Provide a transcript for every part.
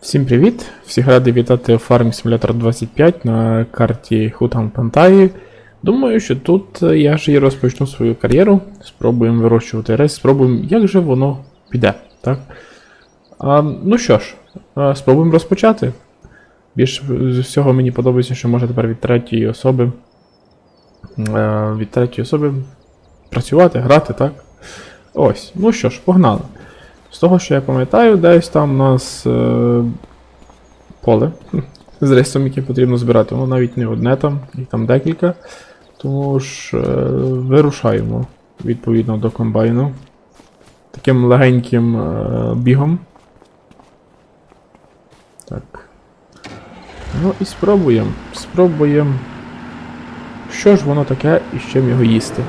Всім привіт! Всіх радий вітати Farming Simulator 25 на карті Хутан Пантаї. Думаю, що тут е, я ж і розпочну свою кар'єру. Спробуємо вирощувати рис, спробуємо, як же воно піде. Так? А, ну що ж, а, спробуємо розпочати. Більш з всього мені подобається, що можна тепер від третьої особи. е, Від третьої особи працювати, грати, так? Ось, ну що ж, погнали. З того, що я пам'ятаю, десь там у нас е, поле з рисом, яке потрібно збирати. Воно навіть не одне там, їх там декілька. Тому ж е, вирушаємо відповідно до комбайну. Таким легеньким е, бігом. Так. Ну і спробуємо. Спробуємо. Що ж воно таке і з чим його їсти.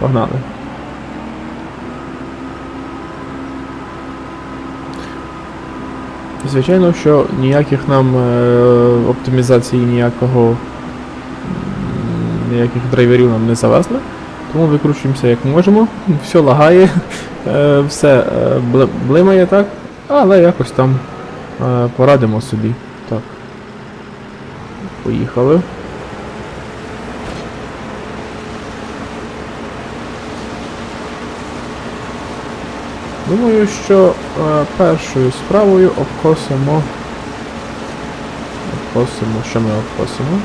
Погнали. Звичайно, що ніяких нам е, оптимізацій, ніякого ніяких драйверів нам не завезли. Тому викручуємося як можемо. Все лагає, е, все е, блимає так, але якось там е, порадимо собі. Так. Поїхали. Думаю, що е, першою справою обкосимо. Обкосимо, що ми обкосимо?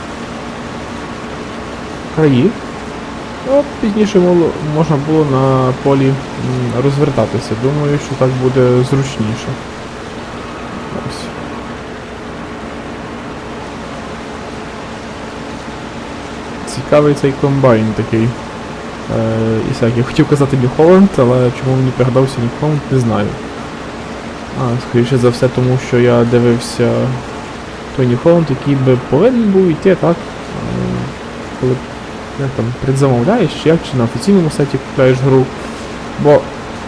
Краї. От пізніше можна було на полі розвертатися. Думаю, що так буде зручніше. Ось. Цікавий цей комбайн такий. Е, і всякі. Хотів казати New Holland, але чому мені пригадався New Holland, не знаю. А, скоріше за все, тому що я дивився той New Holland, який би повинен був йти, так? Е, коли як там, предзамовляєш, як, чи на офіційному сайті купляєш гру. Бо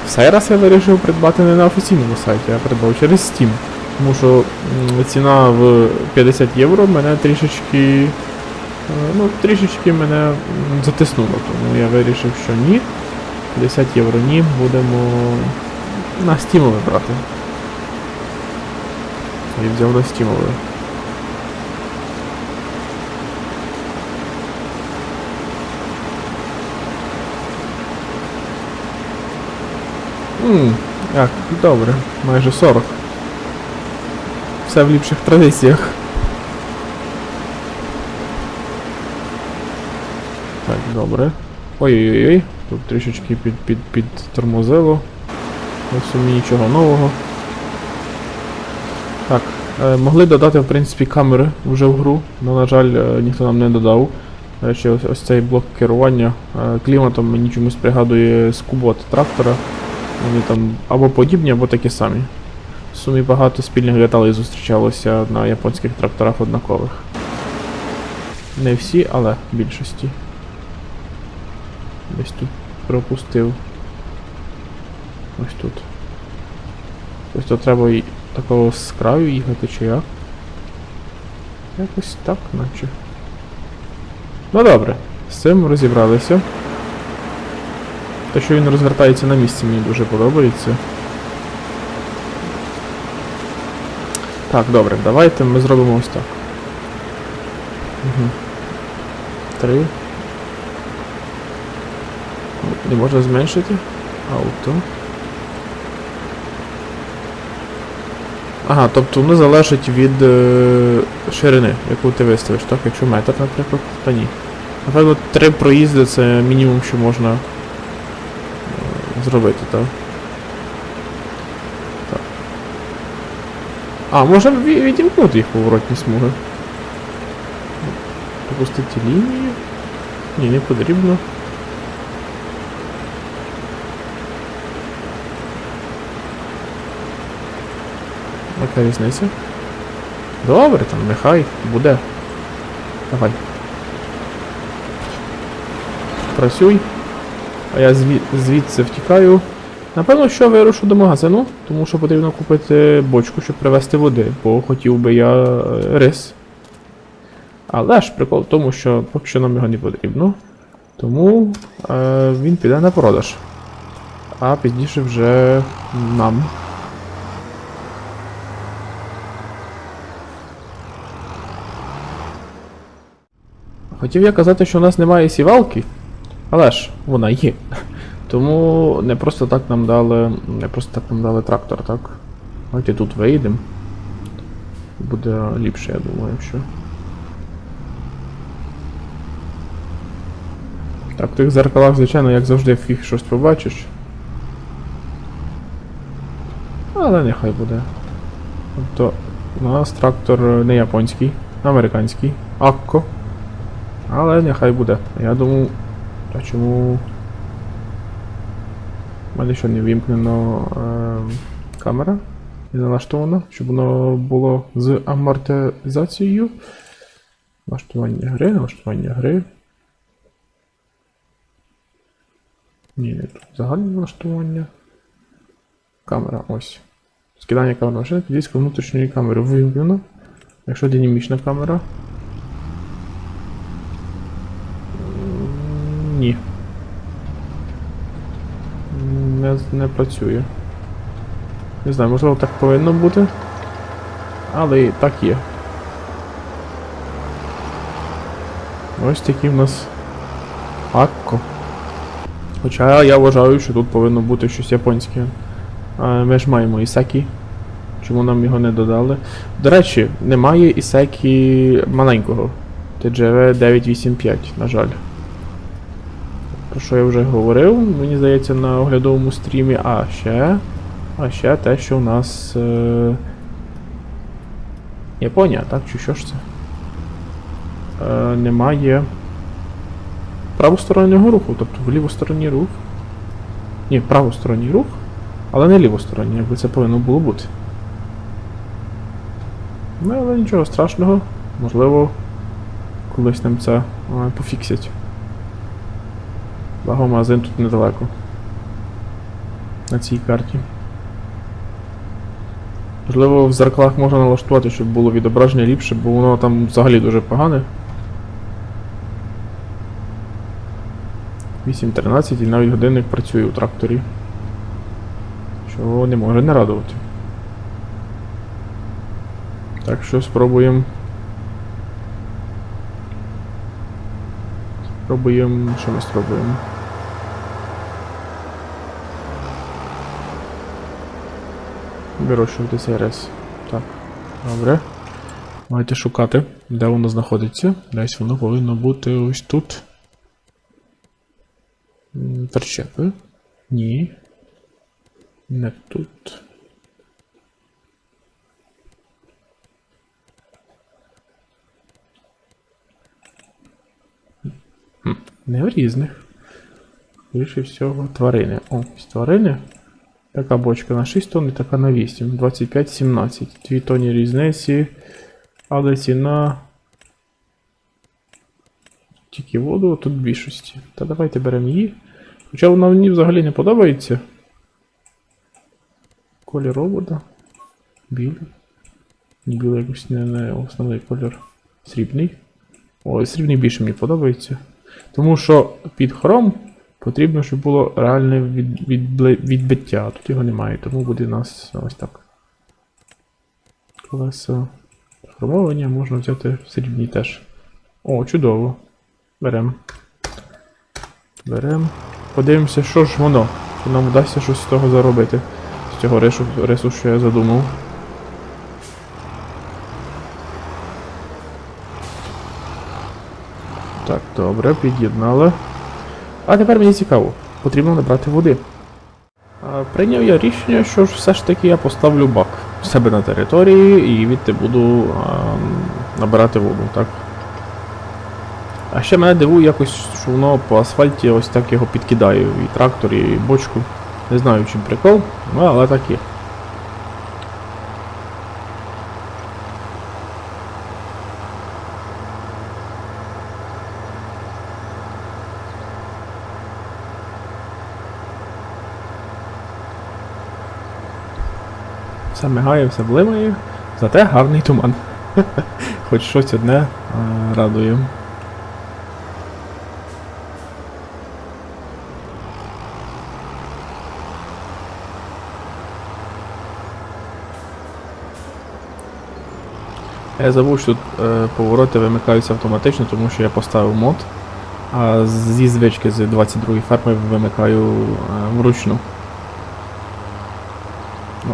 в цей раз я вирішив придбати не на офіційному сайті, а придбав через Steam. Тому що ціна в 50 євро мене трішечки. Е, Ну, трішечки мене затиснуло, тому я вирішив, що ні. 50 євро ні, будемо на стімове брати. І взяв на стімове. Ммм, як, добре, майже 40. Все в ліпших традиціях. Добре. Ой-ой-ой, тут трішечки під, під, під тормозило. Сумі нічого нового. Так, е, могли додати, в принципі, камери вже в гру, але, на жаль, е, ніхто нам не додав. До речі, ось, ось цей блок керування е, кліматом мені чомусь пригадує скубот трактора. Вони там або подібні, або такі самі. В сумі багато спільних деталей зустрічалося на японських тракторах однакових. Не всі, але більшості. Десь тут пропустив. Ось тут. Тобто треба і такого з краю їхати чи як? Якось так, наче. Ну добре, з цим розібралися. Те, що він розвертається на місці, мені дуже подобається. Так, добре, давайте ми зробимо ось так. Угу. Три. Не можна зменшити. Ауто. Ага, тобто воно залежить від е, ширини, яку ти виставиш, так? Якщо метр, наприклад, то ні. Напевно, три проїзди це мінімум, що можна е, зробити, так? Так. А, можна ві- відімкнути їх поворотні смуги. Пропустити лінію. Ні, не потрібно. Яка різниця? Добре, там нехай буде. Давай. Працюй. А я звід... звідси втікаю. Напевно, що вирушу до магазину, тому що потрібно купити бочку, щоб привезти води, бо хотів би я е, рис. Але ж прикол в тому, що поки що нам його не потрібно. Тому е, він піде на продаж. А пізніше вже нам. Хотів я казати, що у нас немає сівалки, але ж вона є. Тому не просто так нам дали. Не просто так нам дали трактор, так? Давайте тут виїдемо. Буде ліпше, я думаю, що. Так, в тих зеркалах, звичайно, як завжди, фіг щось побачиш. Але нехай буде. Тобто, у нас трактор не японський, американський. Акко. Але нехай буде. Я думаю. А чому. У мене що не вімкнено е, камера не налаштована, щоб воно було з амортизацією. Налаштування гри, налаштування гри. Ні, не тут. Загальне налаштування. Камера, ось. Скидання камери машини, диск внутрішньої камери вимкнено. Якщо динамічна камера. Ні. Не, не працює. Не знаю, можливо так повинно бути. Але і так є. Ось такі в нас Акко. Хоча я вважаю, що тут повинно бути щось японське. Ми ж маємо Ісекі. Чому нам його не додали? До речі, немає Ісекі маленького. TGV 985, на жаль. Про що я вже говорив, мені здається, на оглядовому стрімі. А ще. А ще те, що у нас. Е... Японія, так? Чи що ж це? Е, немає правостороннього руху, тобто в лівосторонній рух. Ні, правосторонній рух, але не лівосторонній, якби це повинно було бути. Ну, але нічого страшного. Можливо, колись нам це е, пофіксять. Благо магазин тут недалеко. На цій карті. Можливо, в зеркалах можна налаштувати, щоб було відображення ліпше, бо воно там взагалі дуже погане. 8.13 і навіть годинник працює у тракторі. Що не може не радувати. Так що спробуємо. Спробуємо. Що ми спробуємо? Вирощувати цей. Так, добре. Маєте шукати, де воно знаходиться. Десь воно повинно бути ось тут. Причепи. Ні. Не тут. Не в різних. Більше всього тварини. О, тварини. Така бочка на 6 тонн і така на 8. 25-17. 2 тонні різниці. Але ціна. Тільки воду, тут більшості. Та давайте беремо її. Хоча вона мені взагалі не подобається. Колір робота. Білий. Білий якось не, не основний колір. Срібний. Ой, срібний більше мені подобається. Тому що під хром потрібно, щоб було реальне від, відбле- відбиття, тут його немає, тому буде у нас ось так. Колеса хромовані, можна взяти в срібні теж. О, чудово. Берем. Берем. Подивимося, що ж воно. Чи нам вдасться щось з того заробити. З цього рису, рису що я задумав. Так, добре, під'єднали. А тепер мені цікаво, потрібно набрати води. Прийняв я рішення, що ж все ж таки я поставлю бак в себе на території і відти буду а, набирати воду, так? А ще мене дивує якось, що воно по асфальті ось так його підкидає і трактор, і бочку. Не знаю, чим прикол, ну але так є. Все мигає, все блимає, зате гарний туман. Хоч щось одне а, радує. Я забув, що тут е, повороти вимикаються автоматично, тому що я поставив мод, а зі звички з 22 ферми вимикаю е, вручну.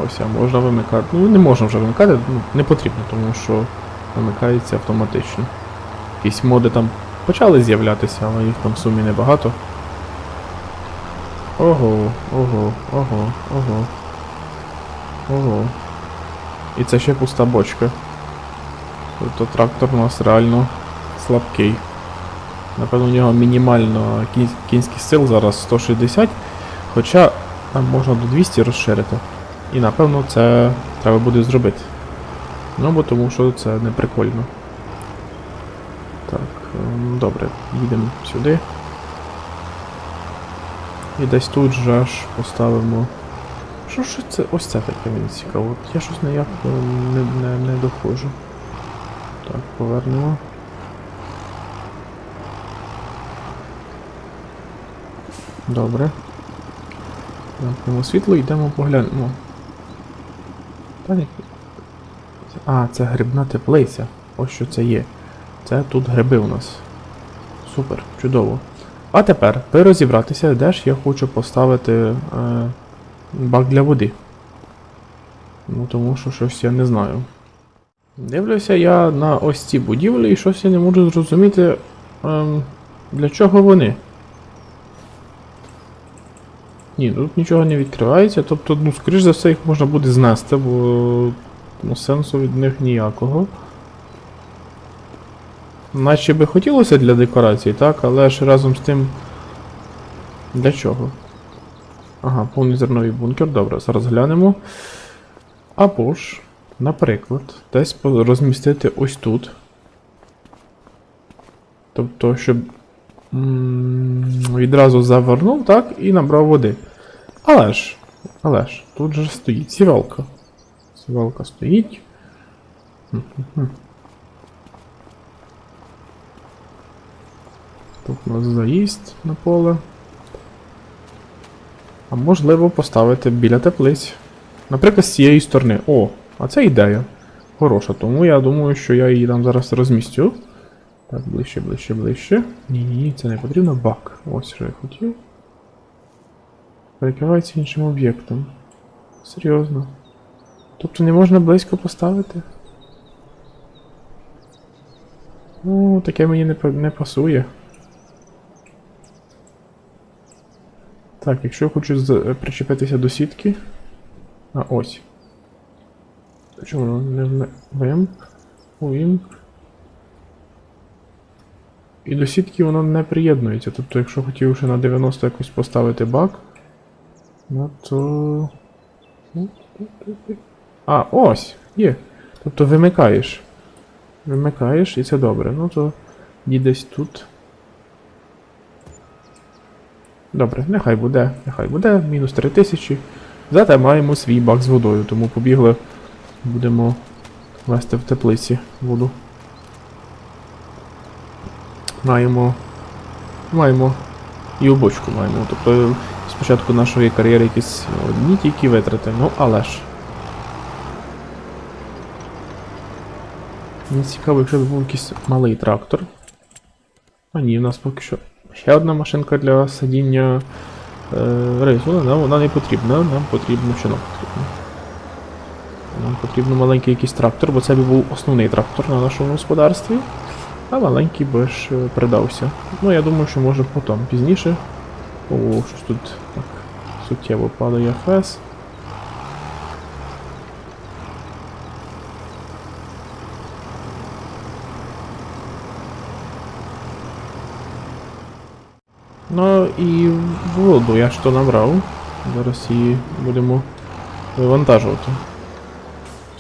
Ось, а можна вимикати. Ну, не можна вже вимикати, ну, не потрібно, тому що вимикається автоматично. Якісь моди там почали з'являтися, але їх там в сумі небагато. Ого, ого, ого, ого. Ого. І це ще пуста бочка. Тобто трактор у нас реально слабкий. Напевно, у нього мінімально кінь- кінських сил зараз 160, хоча там можна до 200 розширити. І напевно це треба буде зробити. Ну, бо тому що це не прикольно. Так, ем, добре, їдемо сюди. І десь тут же аж поставимо. Що ж це? Ось це таке мені цікаво. Я щось ніяк е, не, не, не доходжу. Так, повернемо. Добре. Замкнемо світло, йдемо поглянемо. А, це грибна теплиця. Ось що це є. Це тут гриби у нас. Супер, чудово. А тепер перезібратися, де ж я хочу поставити е, бак для води. Ну, тому що щось я не знаю. Дивлюся я на ось ці будівлі і щось я не можу зрозуміти, ем, для чого вони. Ні, тут нічого не відкривається, тобто, ну, скоріш за все, їх можна буде знести, бо ну, сенсу від них ніякого. Наче би хотілося для декорації, так, але ж разом з тим. Для чого? Ага, повний зерновий бункер, добре, зараз глянемо. Або ж, наприклад, десь розмістити ось тут. Тобто, щоб відразу завернув, так, і набрав води. Але ж, але ж, тут же стоїть сівалка. Сівалка стоїть. Тут у нас заїзд на поле. А можливо поставити біля теплиць. Наприклад, з цієї сторони. О, а це ідея. Хороша, тому я думаю, що я її там зараз розмістю. Так, ближче, ближче, ближче. Ні, ні, ні, це не потрібно. Бак. Ось що я хотів. Перекривається іншим об'єктом. Серйозно. Тобто не можна близько поставити? Ну, таке мені не, не пасує. Так, якщо я хочу причепитися до сітки. А ось. Чому воно не вме- вимп? І до сітки воно не приєднується. Тобто, якщо хотів ще на 90 якось поставити бак, ну то. А, ось! Є. Тобто вимикаєш. Вимикаєш і це добре. Ну то і десь тут. Добре, нехай буде, нехай буде, мінус 3000. Зате маємо свій бак з водою, тому побігли. Будемо вести в теплиці воду. Маємо. Маємо. І у бочку маємо. Тобто спочатку нашої кар'єри якісь одні тільки витрати, ну але ж. Мені цікаво, якщо б був якийсь малий трактор. А ні, у нас поки що ще одна машинка для садіння е, рису, нам вона не потрібна, нам потрібно, що нам потрібно. Нам потрібно маленький якийсь трактор, бо це б був основний трактор на нашому господарстві. А маленький би ж е, придався. Ну, я думаю, що може потім пізніше. О, щось тут так суттєво падає фес. Ну і воду я ж то набрав. Зараз її будемо вивантажувати.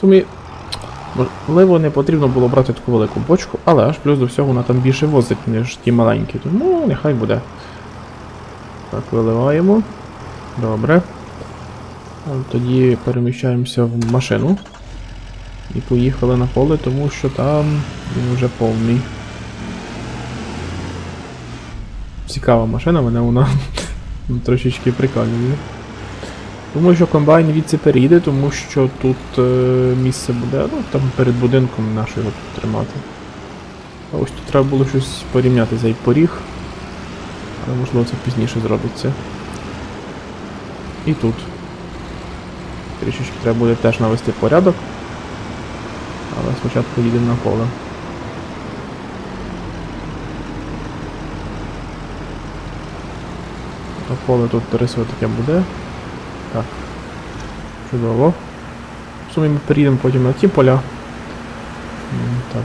Сумі, можливо, не потрібно було брати таку велику бочку, але аж плюс до всього вона там більше возить, ніж ті маленькі. Тому нехай буде. Так, виливаємо. Добре. Тоді переміщаємося в машину. І поїхали на поле, тому що там він вже повний. Цікава машина, мене вона трошечки прикольна. Думаю, що комбайн відси переїде, тому що тут е, місце буде, ну там перед будинком його тут тримати. А ось тут треба було щось порівняти цей поріг. Але можливо це пізніше зробиться. І тут. Трішечки треба буде теж навести порядок. Але спочатку їдемо на поле. На поле тут рисове таке буде. Так. Чудово. В сумі ми перейдемо потім на ті поля. Так.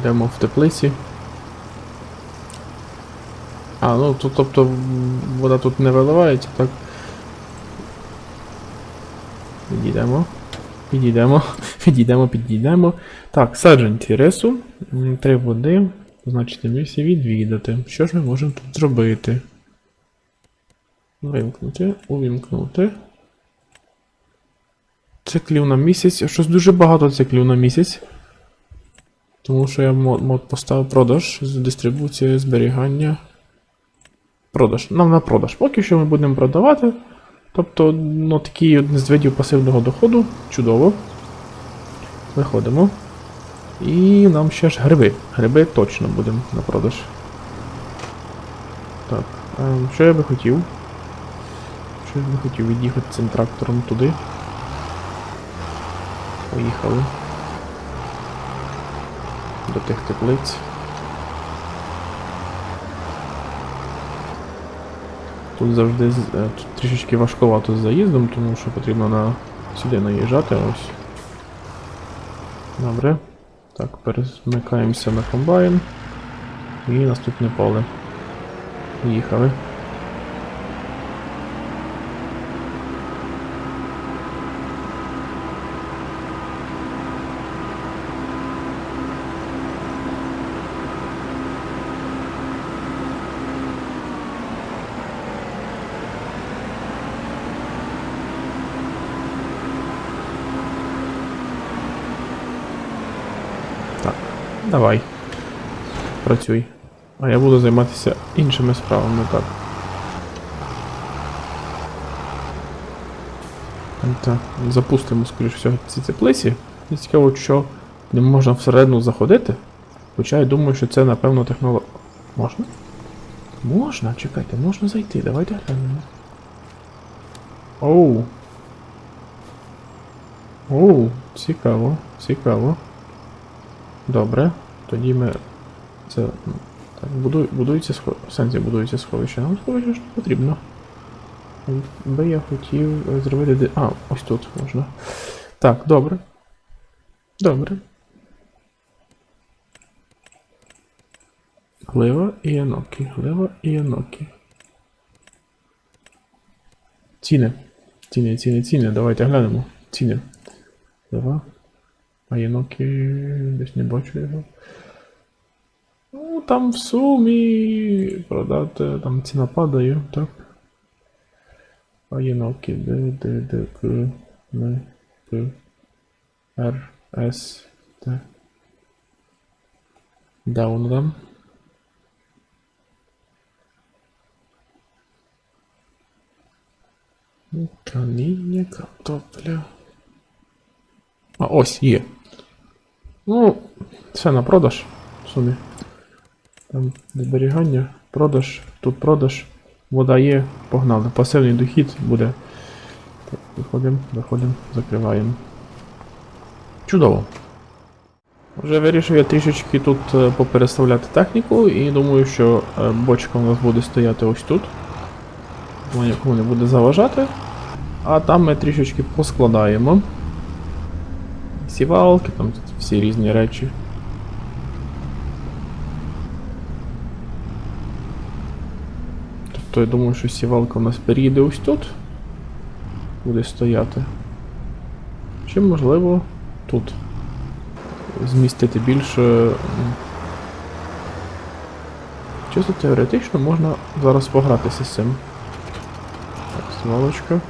Йдемо в теплиці. А, ну тут, тобто вода тут не виливається, так. Підійдемо. Підійдемо. Підійдемо, підійдемо. Так, саджанці рису. Три води. Значить, місці відвідати. Що ж ми можемо тут зробити? Вимкнути, увімкнути. Циклів на місяць. Щось дуже багато циклів на місяць. Тому що я мод, поставив продаж з дистрибуції, зберігання. Продаж. Нам на продаж. Поки що ми будемо продавати. Тобто, ну, такий один з видів пасивного доходу. Чудово. Виходимо. І нам ще ж гриби. Гриби точно будемо на продаж. Так, ем, що я би хотів? Що я би хотів від'їхати цим трактором туди. Поїхали. До тих теплиць. Тут завжди е, тут трішечки важковато з заїздом, тому що потрібно на сюди наїжджати ось. Добре. Так, перемикаємося на комбайн. І наступне поле. Поїхали. Так, давай. Працюй. А я буду займатися іншими справами, так. Так, запустимо, скоріш всього, ці теплиці. І цікаво, що не можна всередину заходити. Хоча я думаю, що це, напевно, технологія. Можна? Можна, чекайте, можна зайти. Давайте глянемо. Оу. Оу, цікаво, цікаво. Добре, тоді ми. Це. Так, буду, будується сховище. В сенсі будується сховище. Нам сховище ж потрібно. Би я хотів зробити. де- А, ось тут можна. Так, добре. Добре. Глива і Янокі. Глива і Янокі. Ціни. Ціни, ціни, ціни. Давайте глянемо. Ціни. Глива. А Янокі десь не бачу його. Ну, там в сумі продати, там ціна падає, так. А Янокі, Д, Д, Д, К, Н, П, Р, С, Т. Де воно там? Каміння, картопля. А, ось є. Ну, все на продаж в сумі. Там зберігання, продаж, тут продаж, вода є, погнали. Пасивний дохід буде. Виходимо, виходимо, закриваємо. Чудово. Вже вирішив я трішечки тут е, попереставляти техніку і думаю, що е, бочка у нас буде стояти ось тут. Вона нікому не буде заважати. А там ми трішечки поскладаємо. Сівалки, там всі різні речі. Тобто я думаю, що сівалка у нас перейде ось тут. Буде стояти. Чи можливо тут. Змістити більше. Чисто теоретично можна зараз погратися з цим. Так, сівалочка.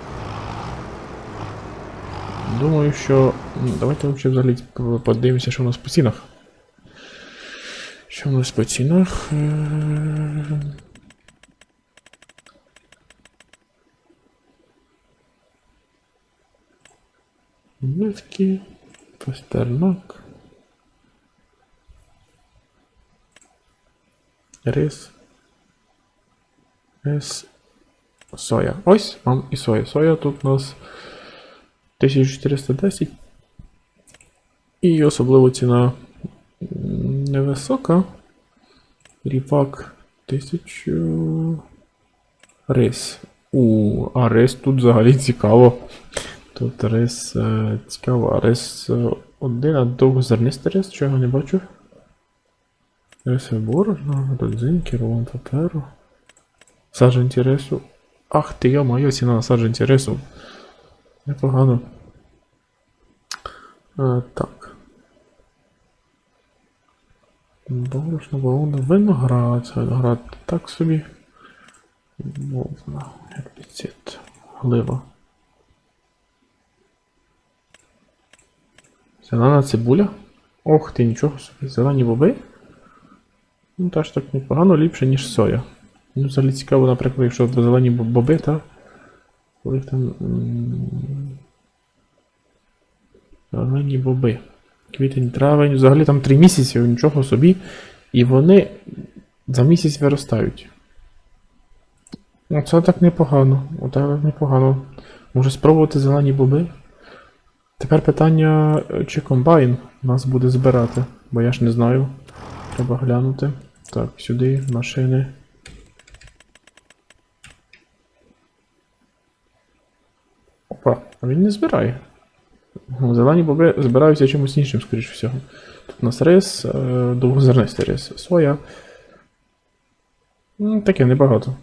Думаю, що. м, Давайте взагалі взагалі подивимося, що у нас по цінах. Що у нас по цінах? Миски, пастернак. Рис. Рис. Соя. Ось вам і соя. Соя тут у нас 1410. І особливо ціна невисока. Ріпак 1000. Рис. У, а рис тут взагалі цікаво. Тут рис е, цікаво, а рис е, один, а довгозернистий рис, чого не бачу. Рисове борошно, родзинки, рулон паперу. Саджанці рису. Ах ти, я моя ціна на саджанці рису. Непогано. Е, так. Борошно, бавовна, виноград. Виноград так собі. Вовна, гербіцид, глива. Зелена цибуля. Ох ти, нічого собі. Зелені боби. Ну, теж так непогано, ліпше, ніж соя. Ну, взагалі цікаво, наприклад, якщо зелені боби, та. Коли там. Зелені боби. Квітень, травень. Взагалі там 3 місяці, нічого собі. І вони за місяць виростають. Ну, це так непогано. Оце непогано. Може спробувати зелені боби? Тепер питання, е, чи комбайн нас буде збирати, бо я ж не знаю. Треба глянути. Так, сюди, машини. Опа, а він не збирає. Ну, Зелені боби збираються чимось іншим, скоріш всього. Тут у нас рис, е, довгозернистий рис, соя. Таке небагато.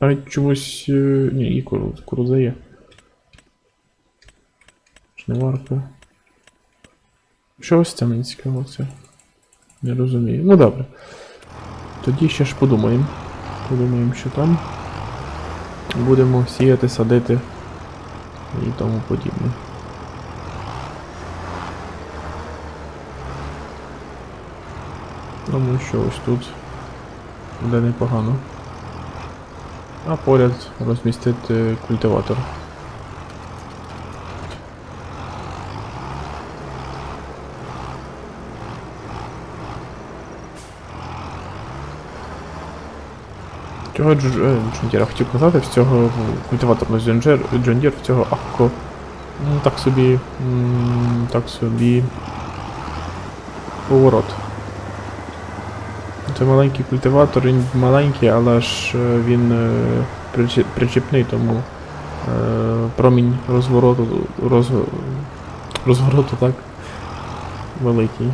Навіть чомусь. е, Ні, і куру, курудза є. Жниварка. Що ось це мені цікаво це? Не розумію. Ну добре. Тоді ще ж подумаємо. Подумаємо, що там. Будемо сіяти, садити і тому подібне. Думаю, що ось тут буде непогано. А поряд розмістити культиватор. Цього Дж- е, Джондіра хотів казати, в цього культиваторного Джондір, в цього Акко. Ну, так собі. Так собі. Поворот. Це маленький культиватор, він маленький, але ж е, він е, причіпний, тому промінь розвороту, роз, розвороту так великий.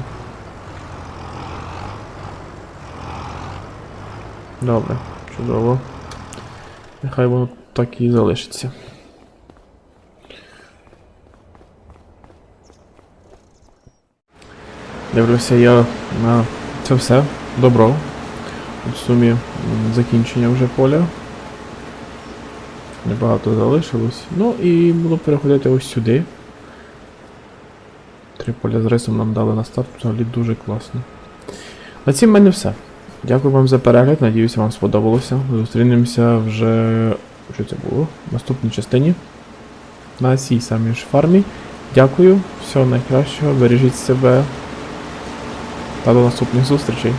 Добре, чудово. Нехай воно так і залишиться. Дивлюся я на це все. Добро. В сумі закінчення вже поля. Небагато залишилось. Ну і буду переходити ось сюди. Три поля з рисом нам дали на старт, взагалі дуже класно. На цім в мене все. Дякую вам за перегляд, надіюся, вам сподобалося. Зустрінемося вже. Що це було? В наступній частині. На цій самій ж фармі. Дякую, всього найкращого, бережіть себе та до наступних зустрічей.